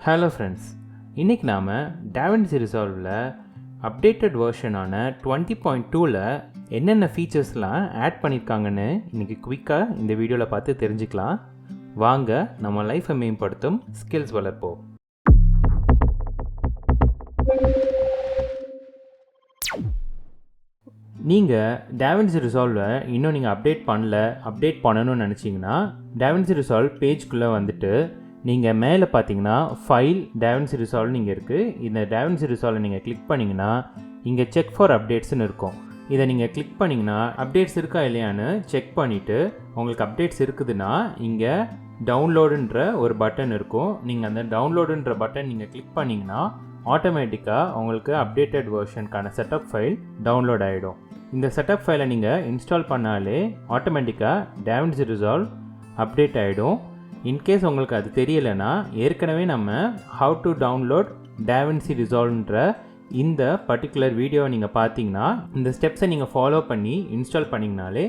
Hello friends இன்றைக்கி நாம் DaVinci ரிசால்வில் அப்டேட்டட் வெர்ஷனான டுவெண்ட்டி பாயிண்ட் டூவில் என்னென்ன ஃபீச்சர்ஸ்லாம் ஆட் பண்ணியிருக்காங்கன்னு இன்றைக்கி குயிக்காக இந்த வீடியோவில் பார்த்து தெரிஞ்சுக்கலாம். வாங்க நம்ம லைஃப்பை மேம்படுத்தும் ஸ்கில்ஸ் வளர்ப்போம். நீங்கள் டேவன்சி ரிசால்வை இன்னும் நீங்கள் அப்டேட் பண்ணல அப்டேட் பண்ணணும்னு நினச்சிங்கன்னா டேவன்சி ரிசால்வ் பேஜ்குள்ளே வந்துட்டு நீங்கள் மேலே பார்த்தீங்கன்னா ஃபைல் டேவன்சி ரிசால்வ்னு இங்கே இருக்குது இந்த டேவன்சி ரிசால்வை நீங்கள் கிளிக் பண்ணிங்கன்னா இங்கே செக் ஃபார் அப்டேட்ஸ்னு இருக்கும். இதை நீங்கள் கிளிக் பண்ணிங்கன்னா அப்டேட்ஸ் இருக்கா இல்லையான்னு செக் பண்ணிவிட்டு உங்களுக்கு அப்டேட்ஸ் இருக்குதுன்னா இங்கே டவுன்லோடுன்ற ஒரு பட்டன் இருக்கும். நீங்கள் அந்த டவுன்லோடுன்ற பட்டன் நீங்கள் கிளிக் பண்ணிங்கன்னா ஆட்டோமேட்டிக்காக உங்களுக்கு அப்டேட்டட் வேர்ஷனுக்கான செட்டப் ஃபைல் டவுன்லோட் ஆகிடும் இந்த செட்டப் ஃபைலை நீங்கள் இன்ஸ்டால் பண்ணாலே ஆட்டோமேட்டிக்காக டேவன்சி ரிசால்வ் அப்டேட் ஆகிடும் இன்கேஸ் உங்களுக்கு அது தெரியலைன்னா ஏற்கனவே நம்ம ஹவு டு டவுன்லோட் டேவன்சி ரிசால்வ்ன்ற இந்த பர்டிகுலர் வீடியோவை நீங்கள் பார்த்தீங்கன்னா இந்த ஸ்டெப்ஸை நீங்கள் ஃபாலோ பண்ணி இன்ஸ்டால் பண்ணிங்கனாலே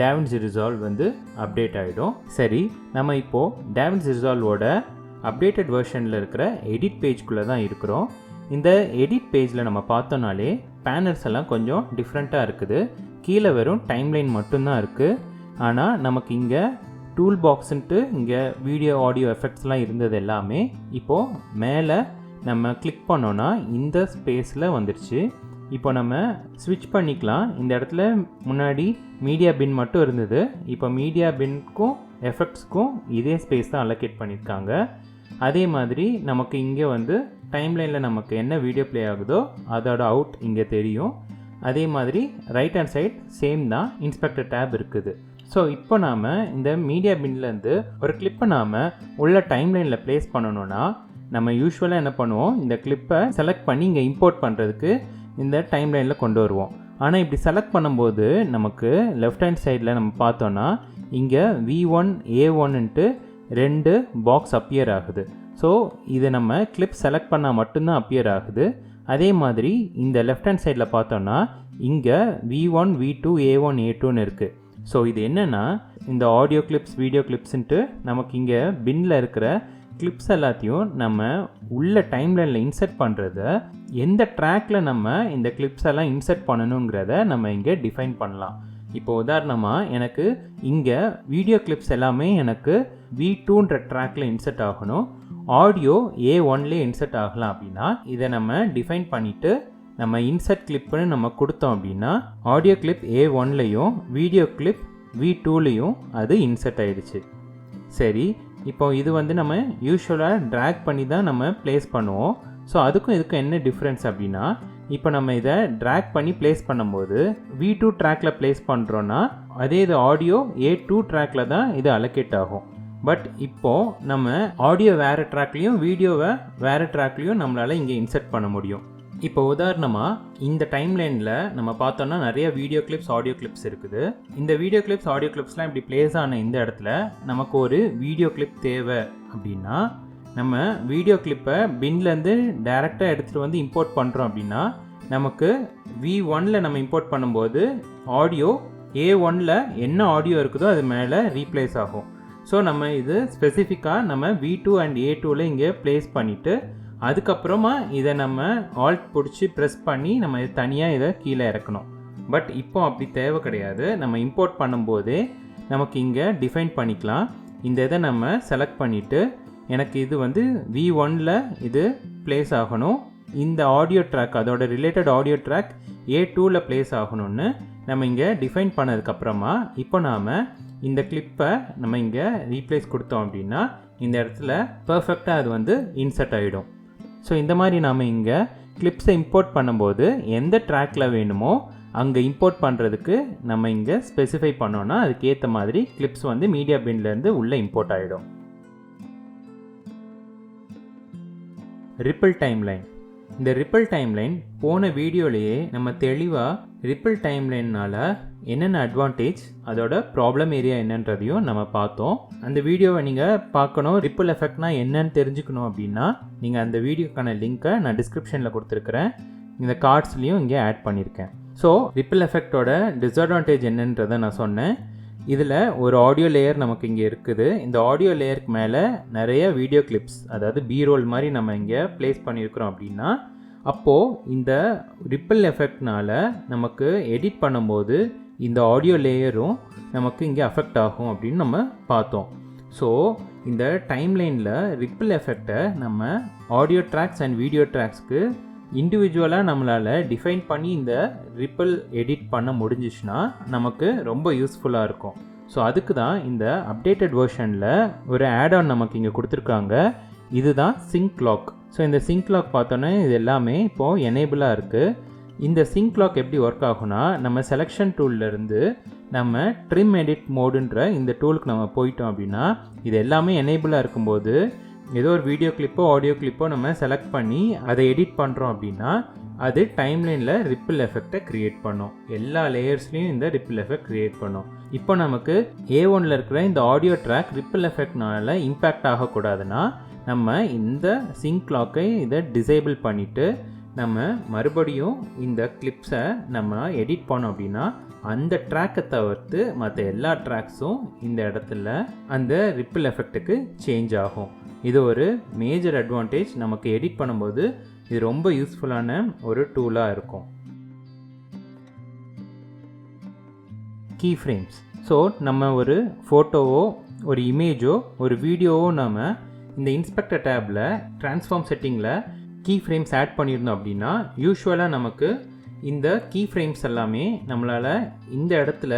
டேவன்சி ரிசால்வ் வந்து அப்டேட் ஆகிடும் சரி நம்ம இப்போது டேவன்சி ரிசால்வோட அப்டேட்டட் வெர்ஷனில் இருக்கிற எடிட் பேஜ்குள்ளே தான் இருக்கிறோம். இந்த எடிட் பேஜில் நம்ம பார்த்தோன்னாலே பேனர்ஸ் எல்லாம் கொஞ்சம் டிஃப்ரெண்ட்டாக இருக்குது. கீழே வெறும் டைம்லைன் மட்டும்தான் இருக்குது ஆனால் நமக்கு இங்கே டூல் பாக்ஸுன்ட்டு இங்கே வீடியோ ஆடியோ எஃபெக்ட்ஸ்லாம் இருந்தது எல்லாமே. இப்போது மேலே நம்ம கிளிக் பண்ணோன்னா இந்த ஸ்பேஸில் வந்துடுச்சு இப்போ நம்ம ஸ்விட்ச் பண்ணிக்கலாம். இந்த இடத்துல முன்னாடி மீடியா பின் மட்டும் இருந்தது. இப்போ மீடியா பின்க்கும் எஃபெக்ட்ஸ்க்கும் இதே ஸ்பேஸ் தான் அலோகேட் பண்ணியிருக்காங்க அதே மாதிரி நமக்கு இங்கே வந்து டைம்லைனில் நமக்கு என்ன வீடியோ ப்ளே ஆகுதோ அதோட அவுட் இங்கே தெரியும். அதே மாதிரி ரைட் ஹேண்ட் சைட் சேம் தான் இன்ஸ்பெக்டர் டேப் இருக்குது. ஸோ இப்போ நாம் இந்த மீடியா பின்லேருந்து ஒரு கிளிப்பை நாம் உள்ள டைம்லைனில் ப்ளேஸ் பண்ணணும்னா நம்ம யூஸ்வலாக என்ன பண்ணுவோம்? இந்த கிளிப்பை செலக்ட் பண்ணி இங்கே இம்போர்ட் பண்ணுறதுக்கு இந்த டைம்லைனில் கொண்டு வருவோம். ஆனால் இப்படி செலக்ட் பண்ணும்போது நமக்கு லெஃப்ட் ஹேண்ட் சைடில் நம்ம பார்த்தோன்னா இங்கே வி ஒன் ஏ ஒன்னுட்டு ரெண்டு பாக்ஸ் அப்பியர் ஆகுது. ஸோ இதை நம்ம கிளிப் செலக்ட் பண்ணால் மட்டும்தான் அப்பியர் ஆகுது. அதே மாதிரி இந்த லெஃப்ட் ஹேண்ட் சைடில் பார்த்தோன்னா இங்கே V one V two A one A டூன்னு இருக்குது ஸோ இது என்னென்னா இந்த ஆடியோ கிளிப்ஸ் வீடியோ கிளிப்ஸுன்ட்டு நமக்கு இங்கே பின்னில் இருக்கிற கிளிப்ஸ் எல்லாத்தையும் நம்ம உள்ள டைம்லைனில் இன்சர்ட் பண்ணுறத எந்த ட்ராக்கில் நம்ம இந்த கிளிப்ஸ் எல்லாம் இன்சர்ட் பண்ணணுங்கிறத நம்ம இங்கே டிஃபைன் பண்ணலாம். இப்போ உதாரணமாக எனக்கு இங்கே வீடியோ கிளிப்ஸ் எல்லாமே எனக்கு வி டூன்ற ட்ராக்கில் இன்சர்ட் ஆகணும். ஆடியோ ஏ ஒன்லேயே இன்சர்ட் ஆகலாம் அப்படின்னா இதை நம்ம டிஃபைன் பண்ணிவிட்டு நம்ம இன்சர்ட் கிளிப்புன்னு நம்ம கொடுத்தோம் அப்படின்னா ஆடியோ கிளிப் ஏ ஒன்லேயும் வீடியோ கிளிப் வி டூலேயும் அது இன்சர்ட் ஆயிடுச்சு. சரி இப்போ இது வந்து நம்ம யூஸ்வலாக ட்ராக் பண்ணி தான் நம்ம ப்ளேஸ் பண்ணுவோம். ஸோ அதுக்கும் இதுக்கும் என்ன டிஃப்ரென்ஸ் அப்படின்னா இப்போ நம்ம இதை ட்ராக் பண்ணி ப்ளேஸ் பண்ணும்போது வி டூ ட்ராக்கில் ப்ளேஸ் பண்ணுறோன்னா அதே இது ஆடியோ ஏ டூ ட்ராக்கில் தான் இது அலோகேட் ஆகும். பட் இப்போது நம்ம ஆடியோ வேறு ட்ராக்லேயும் வீடியோவை வேறு ட்ராக்லேயும் நம்மளால் இங்கே இன்சர்ட் பண்ண முடியும். இப்போ உதாரணமாக இந்த டைம்லைனில் நம்ம பார்த்தோன்னா நிறைய வீடியோ கிளிப்ஸ் ஆடியோ கிளிப்ஸ் இருக்குது. இந்த வீடியோ கிளிப்ஸ் ஆடியோ கிளிப்ஸ்லாம் இப்படி ப்ளேஸ் ஆன இந்த இடத்துல நமக்கு ஒரு வீடியோ கிளிப் தேவை அப்படின்னா நம்ம வீடியோ கிளிப்பை பின்லேருந்து டேரெக்டாக எடுத்துகிட்டு வந்து இம்போர்ட் பண்ணுறோம் அப்படின்னா நமக்கு வி ஒனில் நம்ம இம்போர்ட் பண்ணும்போது ஆடியோ ஏ ஒனில் என்ன ஆடியோ இருக்குதோ அது மேலே ரீப்ளேஸ் ஆகும். ஸோ நம்ம இது ஸ்பெசிஃபிக்காக நம்ம வி டூ அண்ட் ஏ டூவில் இங்கே ப்ளேஸ் பண்ணிவிட்டு அதுக்கப்புறமா இதை நம்ம ஆல்ட் பிடிச்சி ப்ரெஸ் பண்ணி நம்ம இதை தனியாக இதை கீழே இறக்கணும். பட் இப்போ அப்படி தேவை கிடையாது. நம்ம இம்போர்ட் பண்ணும்போதே நமக்கு இங்கே டிஃபைன் பண்ணிக்கலாம். இந்த இதை நம்ம செலக்ட் பண்ணிவிட்டு எனக்கு இது வந்து வி ஒனில் இது ப்ளேஸ் ஆகணும். இந்த ஆடியோ ட்ராக் அதோட ரிலேட்டட் ஆடியோ ட்ராக் ஏ டூவில் ப்ளேஸ் ஆகணும்னு நம்ம இங்கே டிஃபைன் பண்ணதுக்கப்புறமா இப்போ நாம் இந்த கிளிப்பை நம்ம இங்கே ரீப்ளேஸ் கொடுத்தோம் அப்படின்னா இந்த இடத்துல பர்ஃபெக்டாக அது வந்து இன்சர்ட் ஆகிடும் ஸோ இந்த மாதிரி நாம் இங்கே கிளிப்ஸை இம்போர்ட் பண்ணும்போது எந்த ட்ராக்கில் வேணுமோ அங்கே இம்போர்ட் பண்ணுறதுக்கு நம்ம இங்கே ஸ்பெசிஃபை பண்ணோன்னா அதுக்கேற்ற மாதிரி கிளிப்ஸ் வந்து மீடியா பின்லேருந்து உள்ளே இம்போர்ட் ஆகிடும் ரிப்பிள் டைம்லைன் இந்த ரிப்பிள் டைம்லைன் போன வீடியோலேயே நம்ம தெளிவாக ரிப்பிள் டைம்லைன்னால் என்னென்ன அட்வான்டேஜ் அதோட ப்ராப்ளம் ஏரியா என்னன்றதையும் நம்ம பார்த்தோம். அந்த வீடியோவை நீங்கள் பார்க்கணும் ரிப்பிள் எஃபெக்ட்னா என்னன்னு தெரிஞ்சுக்கணும் அப்படின்னா நீங்கள் அந்த வீடியோக்கான லிங்க்கை நான் டிஸ்கிரிப்ஷனில் கொடுத்துருக்குறேன். இந்த கார்ட்ஸ்லேயும் இங்கே ஆட் பண்ணியிருக்கேன். ஸோ ரிப்பிள் எஃபெக்டோட டிஸ்அட்வான்டேஜ் என்னன்றதை நான் சொன்னேன். இதில் ஒரு ஆடியோ லேயர் நமக்கு இங்கே இருக்குது. இந்த ஆடியோ லேயருக்கு மேலே நிறைய வீடியோ கிளிப்ஸ் அதாவது பீரோல் மாதிரி நம்ம இங்கே ப்ளேஸ் பண்ணியிருக்கிறோம் அப்படின்னா அப்போது இந்த ரிப்பிள் எஃபெக்ட்னால நமக்கு எடிட் பண்ணும்போது இந்த ஆடியோ லேயரும் நமக்கு இங்கே அஃபெக்ட் ஆகும் அப்படின்னு நம்ம பார்த்தோம். ஸோ இந்த டைம்லைனில் ரிப்பிள் எஃபெக்டை நம்ம ஆடியோ ட்ராக்ஸ் அண்ட் வீடியோ ட்ராக்ஸ்க்கு இண்டிவிஜுவலாக நம்மளால் டிஃபைன் பண்ணி இந்த ரிப்பிள் எடிட் பண்ண முடிஞ்சிச்சுன்னா நமக்கு ரொம்ப யூஸ்ஃபுல்லாக இருக்கும். ஸோ அதுக்கு தான் இந்த அப்டேட்டட் வேர்ஷனில் ஒரு ஆட் ஆன் நமக்கு இங்கே கொடுத்துருக்காங்க. இதுதான் சிங்க் லாக் ஸோ இந்த சிங்க் லாக் பார்த்தோன்னே இது எல்லாமே இப்போது எனேபிளாக இருக்குது இந்த சிங்க் லாக் எப்படி ஒர்க் ஆகும்னா நம்ம செலெக்ஷன் டூல்லேருந்து நம்ம ட்ரிம் எடிட் மோடுன்ற இந்த டூலுக்கு நம்ம போயிட்டோம் அப்படின்னா இது எல்லாமே எனேபிளாக இருக்கும்போது ஏதோ ஒரு வீடியோ கிளிப்போ ஆடியோ கிளிப்போ நம்ம செலக்ட் பண்ணி அதை எடிட் பண்ணுறோம் அப்படின்னா அது டைம்லைனில் ரிப்பிள் எஃபெக்டை க்ரியேட் பண்ணும். எல்லா லேயர்ஸ்லையும் இந்த ரிப்பிள் எஃபெக்ட் க்ரியேட் பண்ணும். இப்போ நமக்கு ஏ ஒனில் இருக்கிற இந்த ஆடியோ ட்ராக் ரிப்பிள் எஃபெக்ட்னால இம்பேக்ட் ஆகக்கூடாதுன்னா நம்ம இந்த சிங்க் லாக்கை இதை டிசேபிள் பண்ணிவிட்டு நம்ம மறுபடியும் இந்த கிளிப்ஸை நம்ம எடிட் பண்ணோம் அப்படின்னா அந்த ட்ராக்கை தவிர்த்து மற்ற எல்லா ட்ராக்ஸும் இந்த இடத்துல அந்த ரிப்பிள் எஃபெக்ட்டுக்கு சேஞ்ச் ஆகும். இது ஒரு மேஜர் அட்வான்டேஜ் நமக்கு எடிட் பண்ணும்போது இது ரொம்ப யூஸ்ஃபுல்லான ஒரு டூலாக இருக்கும். கீ ஃப்ரேம்ஸ் ஸோ நம்ம ஒரு ஃபோட்டோவோ ஒரு இமேஜோ ஒரு வீடியோவோ நம்ம இந்த இன்ஸ்பெக்டர் டேப்பில் ட்ரான்ஸ்ஃபார்ம் செட்டிங்கில் கீ ஃப்ரேம்ஸ் ஆட் பண்ணியிருந்தோம் அப்படின்னா யூஸ்வலாக நமக்கு இந்த கீ ஃப்ரேம்ஸ் எல்லாமே நம்மளால் இந்த இடத்துல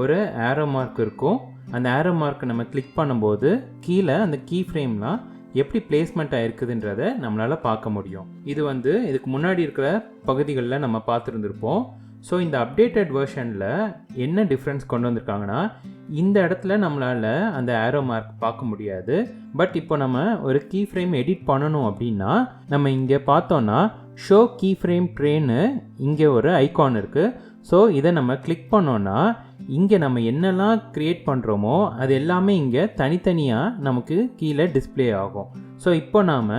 ஒரு ஏரோ மார்க் இருக்கும். அந்த ஏரோ மார்க்கை நம்ம கிளிக் பண்ணும்போது கீழே அந்த கீ ஃப்ரேம்லாம் எப்படி பிளேஸ்மெண்ட் ஆகிருக்குதுன்றதை நம்மளால் பார்க்க முடியும். இது வந்து இதுக்கு முன்னாடி இருக்கிற பகுதிகளில் நம்ம பார்த்துருந்துருப்போம். ஸோ இந்த அப்டேட்டட் வேர்ஷனில் என்ன டிஃப்ரென்ஸ் கொண்டு வந்திருக்காங்கன்னா இந்த இடத்துல நம்மளால் அந்த ஆரோ மார்க் பார்க்க முடியாது. பட் இப்போ நம்ம ஒரு கீ ஃப்ரேம் எடிட் பண்ணணும் அப்படின்னா நம்ம இங்கே பார்த்தோன்னா ஷோ கீ ஃப்ரேம் ட்ரெயின்னு இங்கே ஒரு ஐகான் இருக்குது ஸோ இதை நம்ம கிளிக் பண்ணோன்னா இங்கே நம்ம என்னெல்லாம் க்ரியேட் பண்ணுறோமோ அது எல்லாமே இங்கே தனித்தனியாக நமக்கு கீழே டிஸ்ப்ளே ஆகும். ஸோ இப்போ நாம்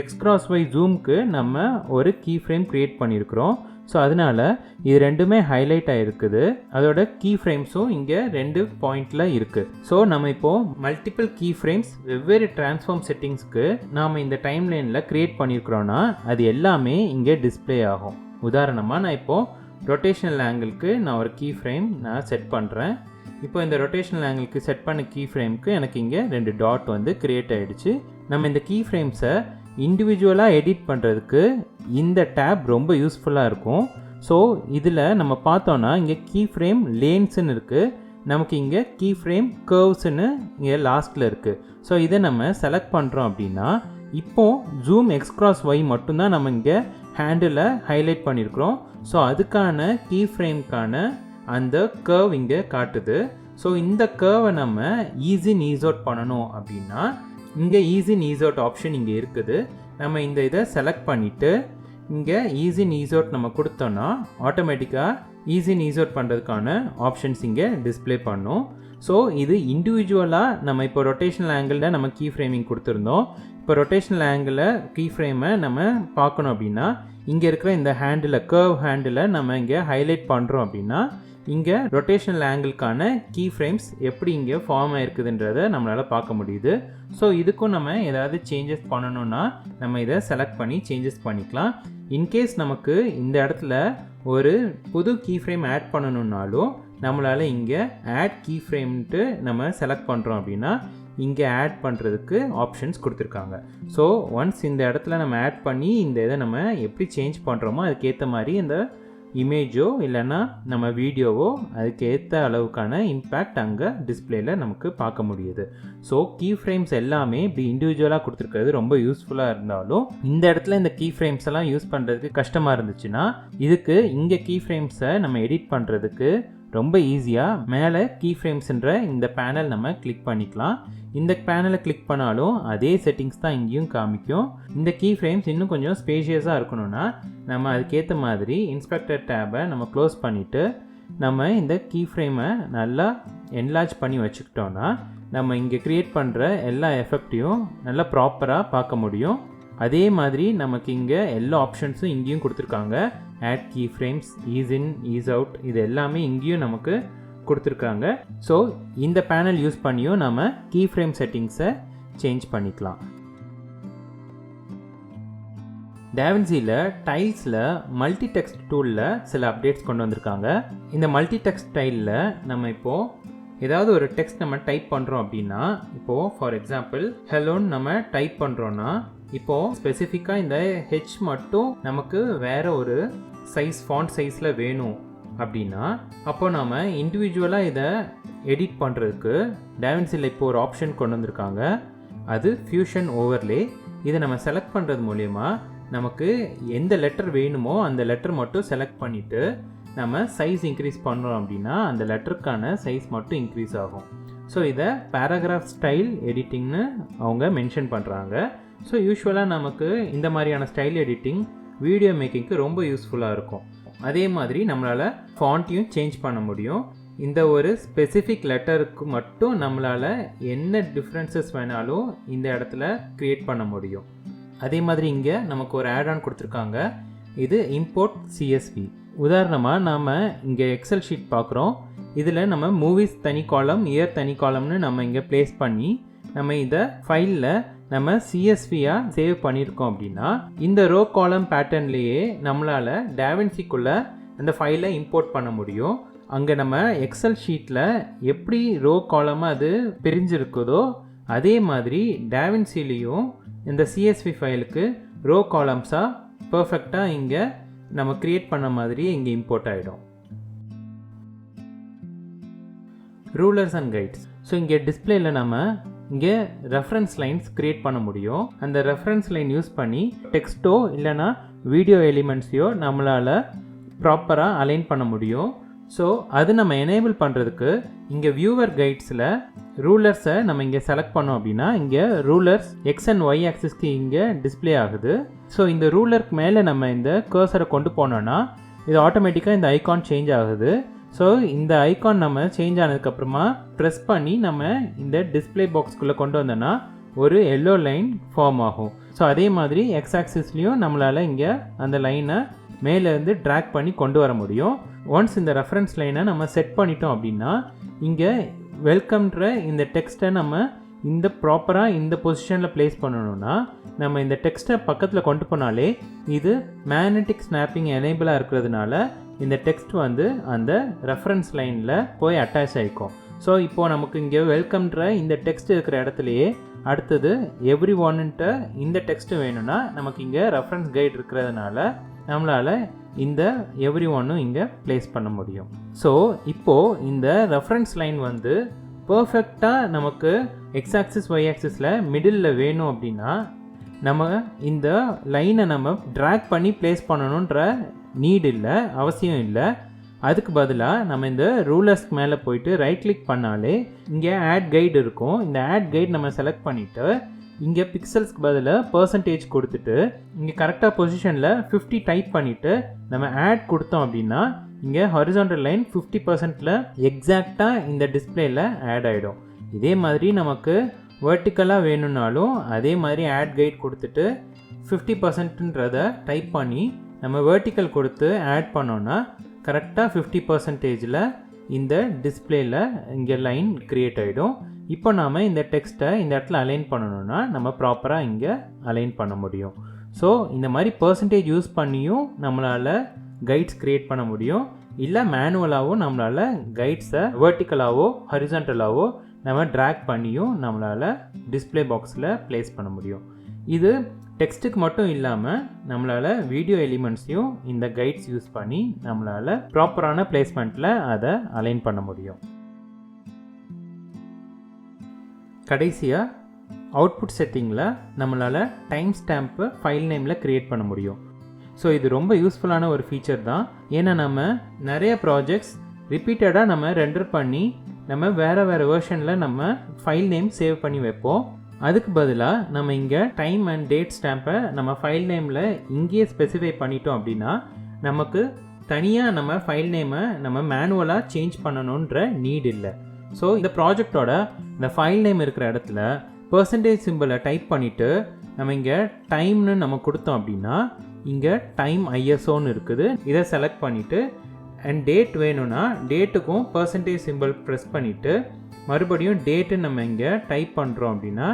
எக்ஸ்க்ராஸ் ஒய் ஜூம்க்கு நம்ம ஒரு கீ ஃப்ரேம் க்ரியேட் பண்ணியிருக்கிறோம். ஸோ அதனால் இது ரெண்டுமே ஹைலைட் ஆகிருக்குது அதோட கீ ஃப்ரேம்ஸும் இங்கே ரெண்டு பாயிண்டில் இருக்குது ஸோ நம்ம இப்போது மல்டிபிள் கீ ஃப்ரேம்ஸ் வெவ்வேறு ட்ரான்ஸ்ஃபார்ம் செட்டிங்ஸ்க்கு நாம் இந்த டைம் லைனில் க்ரியேட் பண்ணியிருக்கிறோன்னா அது எல்லாமே இங்கே டிஸ்ப்ளே ஆகும். உதாரணமாக நான் இப்போது ரொட்டேஷனல் ஆங்கிளுக்கு நான் ஒரு கீ ஃப்ரேம் நான் செட் பண்ணுறேன் இப்போ இந்த ரொட்டேஷனல் ஆங்கிளுக்கு செட் பண்ண கீ ஃப்ரேமுக்கு எனக்கு இங்கே ரெண்டு டாட் வந்து க்ரியேட் ஆகிடுச்சு நம்ம இந்த கீ ஃப்ரேம்ஸை இண்டிவிஜுவலாக எடிட் பண்ணுறதுக்கு இந்த டேப் ரொம்ப யூஸ்ஃபுல்லாக இருக்கும். ஸோ இதில் நம்ம பார்த்தோன்னா இங்கே கீ ஃப்ரேம் லேன்ஸுன்னு இருக்குது நமக்கு இங்கே கீ ஃப்ரேம் கர்வ்ஸ்னு இங்கே லாஸ்ட்டில் இருக்குது ஸோ இதை நம்ம செலக்ட் பண்ணுறோம் அப்படின்னா இப்போது ஜூம் எக்ஸ்க்ராஸ் ஒய் மட்டும்தான் நம்ம இங்கே ஹேண்டில் ஹைலைட் பண்ணியிருக்கிறோம் ஸோ அதுக்கான கீ ஃப்ரேம்க்கான அந்த கர்வ் இங்கே காட்டுது. ஸோ இந்த கர்வை நம்ம ஈஸி நீஸ் அவுட் பண்ணணும் அப்படின்னா இங்கே ஈஸி நீஸ் அவுட் ஆப்ஷன் இங்கே இருக்குது. நம்ம இந்த இதை செலக்ட் பண்ணிவிட்டு இங்கே ஈஸி நீஸ் அவுட் நம்ம கொடுத்தோன்னா ஆட்டோமேட்டிக்காக ஈஸி நீஸ் அவுட் பண்ணுறதுக்கான ஆப்ஷன்ஸ் இங்கே டிஸ்ப்ளே பண்ணும். ஸோ இது இண்டிவிஜுவலாக நம்ம இப்போ ரொட்டேஷனல் ஆங்கிளில் நம்ம கீ ஃப்ரேமிங் கொடுத்துருந்தோம். இப்போ ரொட்டேஷனல் ஆங்கிளில் கீ ஃப்ரேமை நம்ம பார்க்கணும் அப்படின்னா இங்கே இருக்கிற இந்த ஹேண்டில் கர்வ் ஹேண்டில் நம்ம இங்கே ஹைலைட் பண்ணுறோம் அப்படின்னா இங்கே ரொட்டேஷனல் ஆங்கிளுக்கான கீ ஃப்ரேம்ஸ் எப்படி இங்கே ஃபார்ம் ஆயிருக்குதுன்றதை நம்மளால் பார்க்க முடியுது. ஸோ இதுக்கும் நம்ம ஏதாவது சேஞ்சஸ் பண்ணணும்னா நம்ம இதை செலக்ட் பண்ணி சேஞ்சஸ் பண்ணிக்கலாம். இன்கேஸ் நமக்கு இந்த இடத்துல ஒரு புது கீ ஃப்ரேம் ஆட் பண்ணணுன்னாலும் நம்மளால் இங்கே ஆட் கீ ஃப்ரேம்ன்ட்டு நம்ம செலக்ட் பண்ணுறோம் அப்படின்னா இங்கே ஆட் பண்ணுறதுக்கு ஆப்ஷன்ஸ் கொடுத்துருக்காங்க. ஸோ ஒன்ஸ் இந்த இடத்துல நம்ம ஆட் பண்ணி இந்த இதை நம்ம எப்படி சேஞ்ச் பண்ணுறோமோ அதுக்கேற்ற மாதிரி இந்த இமேஜோ இல்லைன்னா நம்ம வீடியோவோ அதுக்கேற்ற அளவுக்கான இம்பேக்ட் அங்கே டிஸ்பிளேயில் நமக்கு பார்க்க முடியுது. ஸோ கீ ஃப்ரேம்ஸ் எல்லாமே இப்படி இண்டிவிஜுவலாக கொடுத்துருக்கிறது ரொம்ப யூஸ்ஃபுல்லாக இருந்தாலும் இந்த இடத்துல இந்த கீ ஃப்ரேம்ஸ் எல்லாம் யூஸ் பண்ணுறதுக்கு கஷ்டமாக இருந்துச்சுன்னா இதுக்கு இங்கே கீ ஃப்ரேம்ஸை நம்ம எடிட் பண்ணுறதுக்கு ரொம்ப ஈஸியாக மேலே கீ ஃப்ரேம்ஸ்ன்ற இந்த பேனல் நம்ம கிளிக் பண்ணிக்கலாம். இந்த பேனலை கிளிக் பண்ணாலும் அதே செட்டிங்ஸ் தான் இங்கேயும் காமிக்கும். இந்த கீ ஃப்ரேம்ஸ் இன்னும் கொஞ்சம் ஸ்பேஷியஸாக இருக்கணும்னா நம்ம அதுக்கேற்ற மாதிரி இன்ஸ்பெக்டர் டேபை நம்ம க்ளோஸ் பண்ணிவிட்டு நம்ம இந்த கீ ஃப்ரேமை நல்லா என்லார்ஜ் பண்ணி வச்சுக்கிட்டோன்னா நம்ம இங்கே க்ரியேட் பண்ணுற எல்லா எஃபெக்டையும் நல்லா ப்ராப்பராக பார்க்க முடியும். அதே மாதிரி நமக்கு இங்கே எல்லா ஆப்ஷன்ஸும் இங்கேயும் கொடுத்துருக்காங்க. Add key frames ease in ease out இது எல்லாமே இங்கேயும் நமக்கு கொடுத்துருக்காங்க. ஸோ இந்த பேனல் யூஸ் பண்ணியும் நம்ம கீ ஃப்ரேம் செட்டிங்ஸை சேஞ்ச் பண்ணிக்கலாம். டேவன்சியில் டைல்ஸில் மல்டி டெக்ஸ்ட் டூலில் சில அப்டேட்ஸ் கொண்டு வந்திருக்காங்க. இந்த மல்டி டெக்ஸ்ட் ஸ்டைலில் நம்ம இப்போது ஏதாவது ஒரு டெக்ஸ்ட் நம்ம டைப் பண்ணுறோம் அப்படின்னா இப்போது ஃபார் எக்ஸாம்பிள் ஹலோன்னு நம்ம டைப் பண்ணுறோன்னா இப்போது ஸ்பெசிஃபிக்காக இந்த ஹெச் மட்டும் நமக்கு வேறு ஒரு சைஸ் ஃபாண்ட் சைஸில் வேணும் அப்படின்னா அப்போ நம்ம இண்டிவிஜுவலாக இதை எடிட் பண்ணுறதுக்கு டேவன்சியில் இப்போ ஒரு ஆப்ஷன் கொண்டு வந்திருக்காங்க. அது ஃபியூஷன் ஓவர்லே இதை நம்ம செலக்ட் பண்ணுறது மூலயமா நமக்கு எந்த லெட்டர் வேணுமோ அந்த லெட்டர் மட்டும் செலக்ட் பண்ணிவிட்டு நம்ம சைஸ் இன்க்ரீஸ் பண்ணுறோம் அப்படின்னா அந்த லெட்டருக்கான சைஸ் மட்டும் இன்க்ரீஸ் ஆகும். ஸோ இதை பேராகிராஃப் ஸ்டைல் எடிட்டிங்னு அவங்க மென்ஷன் பண்ணுறாங்க ஸோ யூஸ்வலாக நமக்கு இந்த மாதிரியான ஸ்டைல் எடிட்டிங் வீடியோ மேக்கிங்க்கு ரொம்ப யூஸ்ஃபுல்லாக இருக்கும். அதே மாதிரி நம்மளால் ஃபாண்ட்டையும் சேஞ்ச் பண்ண முடியும். இந்த ஒரு ஸ்பெசிஃபிக் லெட்டருக்கு மட்டும் நம்மளால் என்ன டிஃப்ரென்சஸ் வேணாலும் இந்த இடத்துல க்ரியேட் பண்ண முடியும். அதே மாதிரி இங்கே நமக்கு ஒரு ஆட் ஆன் கொடுத்துருக்காங்க. இது இம்போர்ட் சிஎஸ்வி உதாரணமாக நாம் இங்கே எக்ஸல் ஷீட் பார்க்குறோம் இதில் நம்ம மூவிஸ் தனி காலம் இயர் தனி காலம்னு நம்ம இங்கே ப்ளேஸ் பண்ணி நம்ம இதை ஃபைலில் நம்ம சிஎஸ்வியாக சேவ் பண்ணியிருக்கோம் அப்படின்னா இந்த ரோ காலம் பேட்டர்ன்லேயே நம்மளால் டேவன்சிக்குள்ளே அந்த ஃபைலை இம்போர்ட் பண்ண முடியும். அங்கே நம்ம எக்ஸல் ஷீட்டில் எப்படி ரோ காலமாக அது பிரிஞ்சிருக்குதோ அதே மாதிரி டேவின்சிலையும் இந்த சிஎஸ்வி ஃபைலுக்கு ரோ காலம்ஸாக பர்ஃபெக்டாக இங்கே நம்ம க்ரியேட் பண்ண மாதிரியே இங்கே இம்போர்ட் ஆகிடும் ரூலர்ஸ் அண்ட் கைட்ஸ் ஸோ இங்கே டிஸ்பிளேயில் நம்ம இங்கே ரெஃபரன்ஸ் லைன்ஸ் க்ரியேட் பண்ண முடியும். அந்த ரெஃபரன்ஸ் லைன் யூஸ் பண்ணி டெக்ஸ்ட்டோ இல்லைனா வீடியோ எலிமெண்ட்ஸையோ நம்மளால் ப்ராப்பராக அலைன் பண்ண முடியும். ஸோ அது நம்ம எனேபிள் பண்ணுறதுக்கு இங்கே வியூவர் கைட்ஸில் ரூலர்ஸை நம்ம இங்கே செலக்ட் பண்ணோம் அப்படின்னா இங்கே ரூலர்ஸ் எக்ஸ் அண்ட் ஒய் ஆக்சிஸ்க்கு இங்கே டிஸ்பிளே ஆகுது. ஸோ இந்த ரூலருக்கு மேலே நம்ம இந்த கர்சரை கொண்டு போனோன்னா இது ஆட்டோமேட்டிக்காக இந்த ஐகான் சேஞ்ச் ஆகுது. ஸோ இந்த ஐகான் நம்ம சேஞ்ச் ஆனதுக்கப்புறமா ப்ரெஸ் பண்ணி நம்ம இந்த டிஸ்பிளே பாக்ஸ்க்குள்ளே கொண்டு வந்தோன்னா ஒரு எல்லோ லைன் ஃபார்ம் ஆகும். ஸோ அதே மாதிரி எக்ஸ் ஆக்சிஸ்லேயும் நம்மளால் இங்கே அந்த லைனை மேலேருந்து ட்ராக் பண்ணி கொண்டு வர முடியும். ஒன்ஸ் இந்த ரெஃபரன்ஸ் லைனை நம்ம செட் பண்ணிட்டோம் அப்படின்னா இங்கே வெல்கம்ன்ற இந்த டெக்ஸ்ட்டை நம்ம இந்த ப்ராப்பராக இந்த பொசிஷனில் ப்ளேஸ் பண்ணணும்னா நம்ம இந்த டெக்ஸ்ட்டை பக்கத்தில் கொண்டு போனாலே இது மேக்னெட்டிக் ஸ்னாப்பிங் எனேபிளாக இருக்கிறதுனால இந்த டெக்ஸ்ட் வந்து அந்த ரெஃபரன்ஸ் லைனில் போய் அட்டாச் ஆகிக்கும் ஸோ இப்போது நமக்கு இங்கே வெல்கம்ன்ற இந்த டெக்ஸ்ட் இருக்கிற இடத்துலையே அடுத்தது எவ்ரி ஒன்ன்ட்ட இந்த டெக்ஸ்ட்டு வேணும்னா நமக்கு இங்கே ரெஃபரன்ஸ் கைட் இருக்கிறதுனால நம்மளால் இந்த எவ்ரி ஒன்னும் இங்கே ப்ளேஸ் பண்ண முடியும். ஸோ இப்போது இந்த ரெஃபரன்ஸ் லைன் வந்து பர்ஃபெக்டாக நமக்கு எக்ஸ் ஆக்சிஸ் ஒய் ஆக்சிஸில் மிடில் வேணும் அப்படின்னா நம்ம இந்த லைனை நம்ம ட்ராக் பண்ணி ப்ளேஸ் பண்ணணுன்ற நீட் இல்லை அவசியம் இல்லை. அதுக்கு பதிலாக நம்ம இந்த ரூலர்ஸ்க்கு மேலே போயிட்டு ரைட் கிளிக் பண்ணாலே இங்கே ஆட் கைடு இருக்கும். இந்த ஆட் கைடு நம்ம செலக்ட் பண்ணிவிட்டு இங்கே பிக்சல்ஸ்க்கு பதிலாக பர்சன்டேஜ் கொடுத்துட்டு இங்கே கரெக்டாக பொசிஷனில் ஃபிஃப்டி டைப் பண்ணிவிட்டு நம்ம ஆட் கொடுத்தோம் அப்படின்னா இங்கே ஹொரிசான்டல் லைன் ஃபிஃப்டி பர்சன்ட்டில் எக்ஸாக்டாக இந்த டிஸ்பிளேயில் ஆட் ஆகிடும் இதே மாதிரி நமக்கு வேர்ட்டிக்கலாக வேணும்னாலும் அதே மாதிரி ஆட் கைட் கொடுத்துட்டு ஃபிஃப்டி பர்சன்ட்ன்றத டைப் பண்ணி நம்ம வேர்ட்டிக்கல் கொடுத்து ஆட் பண்ணோன்னா கரெக்டாக ஃபிஃப்டி பர்சன்டேஜில் இந்த டிஸ்பிளேயில் இங்கே லைன் க்ரியேட் ஆகிடும் இப்போ நாம் இந்த டெக்ஸ்ட்டை இந்த இடத்துல அலைன் பண்ணணும்னா நம்ம ப்ராப்பராக இங்கே அலைன் பண்ண முடியும். ஸோ இந்த மாதிரி பர்சன்டேஜ் யூஸ் பண்ணியும் நம்மளால் கைட்ஸ் க்ரியேட் பண்ண முடியும். இல்லை மேனுவலாகவும் நம்மளால் கைட்ஸை வேர்ட்டிக்கலாகவோ ஹரிசன்டலாகவோ நம்ம ட்ராக் பண்ணியும் நம்மளால் டிஸ்பிளே பாக்ஸில் ப்ளேஸ் பண்ண முடியும். இது டெக்ஸ்ட்டுக்கு மட்டும் இல்லாமல் நம்மளால் வீடியோ எலிமெண்ட்ஸையும் இந்த கைட்ஸ் யூஸ் பண்ணி நம்மளால் ப்ராப்பரான பிளேஸ்மெண்ட்டில் அதை அலைன் பண்ண முடியும். கடைசியாக அவுட்புட் செட்டிங்கில் நம்மளால் டைம் ஸ்டாம்ப்பு ஃபைல் நேமில் க்ரியேட் பண்ண முடியும். ஸோ இது ரொம்ப யூஸ்ஃபுல்லான ஒரு ஃபீச்சர் தான். ஏன்னா நம்ம நிறைய ப்ராஜெக்ட்ஸ் ரிப்பீட்டடாக நம்ம ரெண்டர் பண்ணி நம்ம வேறு வேறு வேர்ஷனில் நம்ம ஃபைல் நேம் சேவ் பண்ணி வைப்போம். அதுக்கு பதிலாக நம்ம இங்கே டைம் அண்ட் டேட் ஸ்டாம்பை நம்ம ஃபைல் நேமில் இங்கேயே ஸ்பெசிஃபை பண்ணிட்டோம் அப்படின்னா நமக்கு தனியாக நம்ம ஃபைல் நேமை நம்ம மேனுவலாக சேஞ்ச் பண்ணணுன்ற நீட் இல்லை. ஸோ இந்த ப்ராஜெக்டோட இந்த ஃபைல் நேம் இருக்கிற இடத்துல பர்சன்டேஜ் சிம்பிளை டைப் பண்ணிவிட்டு நம்ம இங்கே டைம்னு நம்ம கொடுத்தோம் அப்படின்னா இங்கே டைம் ஐஎஸ்ஓன்னு இருக்குது. இதை செலக்ட் பண்ணிவிட்டு அண்ட் டேட் வேணும்னா டேட்டுக்கும் பர்சன்டேஜ் சிம்பிள் ப்ரெஸ் பண்ணிவிட்டு மறுபடியும் டேட்டு நம்ம இங்கே டைப் பண்ணுறோம் அப்படின்னா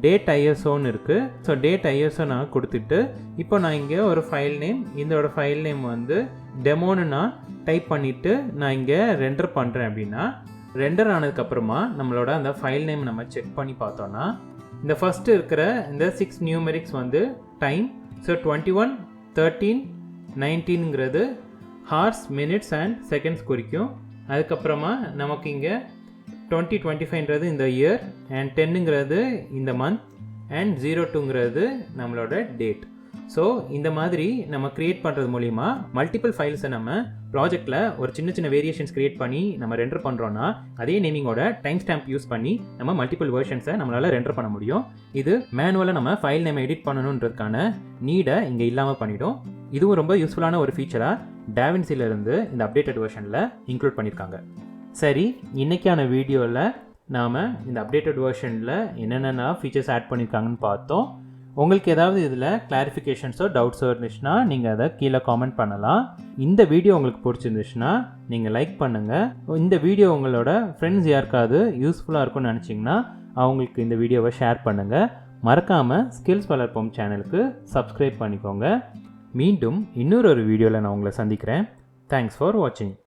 டேட் ஐஎஸ்ஓன்னு இருக்குது ஸோ டேட் ஐஎஸ்ஓ நான் கொடுத்துட்டு இப்போ நான் இங்கே ஒரு ஃபைல் நேம் இதோட ஃபைல் நேம் வந்து டெமோன்னு நான் டைப் பண்ணிவிட்டு நான் இங்கே ரெண்டர் பண்ணுறேன் அப்படின்னா ரெண்டர் ஆனதுக்கப்புறமா நம்மளோட அந்த ஃபைல் நேம் நம்ம செக் பண்ணி பார்த்தோன்னா இந்த ஃபஸ்ட்டு இருக்கிற இந்த சிக்ஸ் நியூமெரிக்ஸ் வந்து time so twenty one thirteen நைன்டீனுங்கிறது hours minutes and seconds குறிக்கும். அதுக்கப்புறமா நமக்கு இங்கே டுவெண்ட்டி டுவெண்ட்டி ஃபைவ்ன்றது இந்த இயர் அண்ட் டென்னுங்கிறது இந்த மந்த் அண்ட் ஜீரோ டூங்கிறது நம்மளோட டேட் ஸோ இந்த மாதிரி நம்ம க்ரியேட் பண்ணுறது மூலிமா மல்டிபிள் ஃபைல்ஸை நம்ம ப்ராஜெக்ட்டில் ஒரு சின்ன சின்ன வேரியேஷன்ஸ் க்ரியேட் பண்ணி நம்ம ரெண்டர் பண்ணுறோன்னா அதே நேமிங்கோட டைம் ஸ்டாம்ப் யூஸ் பண்ணி நம்ம மல்டிபிள் வெர்ஷன்ஸை நம்மளால் ரெண்டர் பண்ண முடியும். இது மேனுவலாக நம்ம ஃபைல் நேம் எடிட் பண்ணணுன்றதுக்கான நீடை இங்கே இல்லாமல் பண்ணிடும். இதுவும் ரொம்ப யூஸ்ஃபுல்லான ஒரு ஃபீச்சராக டேவின்சிலிருந்து இந்த அப்டேட்டட் வெர்ஷனில் இன்க்ளூட் பண்ணியிருக்காங்க சரி இன்றைக்கான வீடியோவில் நாம் இந்த அப்டேட்டட் வேர்ஷனில் என்னென்ன ஃபீச்சர்ஸ் ஆட் பண்ணியிருக்காங்கன்னு பார்த்தோம். உங்களுக்கு ஏதாவது இதில் கிளாரிஃபிகேஷன்ஸோ டவுட்ஸோ இருந்துச்சுன்னா நீங்கள் அதை கீழே காமெண்ட் பண்ணலாம். இந்த வீடியோ உங்களுக்கு பிடிச்சிருந்துச்சுன்னா நீங்கள் லைக் பண்ணுங்கள் இந்த வீடியோ உங்களோட ஃப்ரெண்ட்ஸ் யாருக்காவது யூஸ்ஃபுல்லாக இருக்கும்னு நினச்சிங்கன்னா அவங்களுக்கு இந்த வீடியோவை ஷேர் பண்ணுங்கள் மறக்காமல் ஸ்கில்ஸ் வளர்ப்போம் சேனலுக்கு சப்ஸ்கிரைப் பண்ணிக்கோங்க. மீண்டும் இன்னொரு ஒரு வீடியோவில் நான் உங்களை சந்திக்கிறேன். தேங்க்ஸ் ஃபார் வாட்சிங்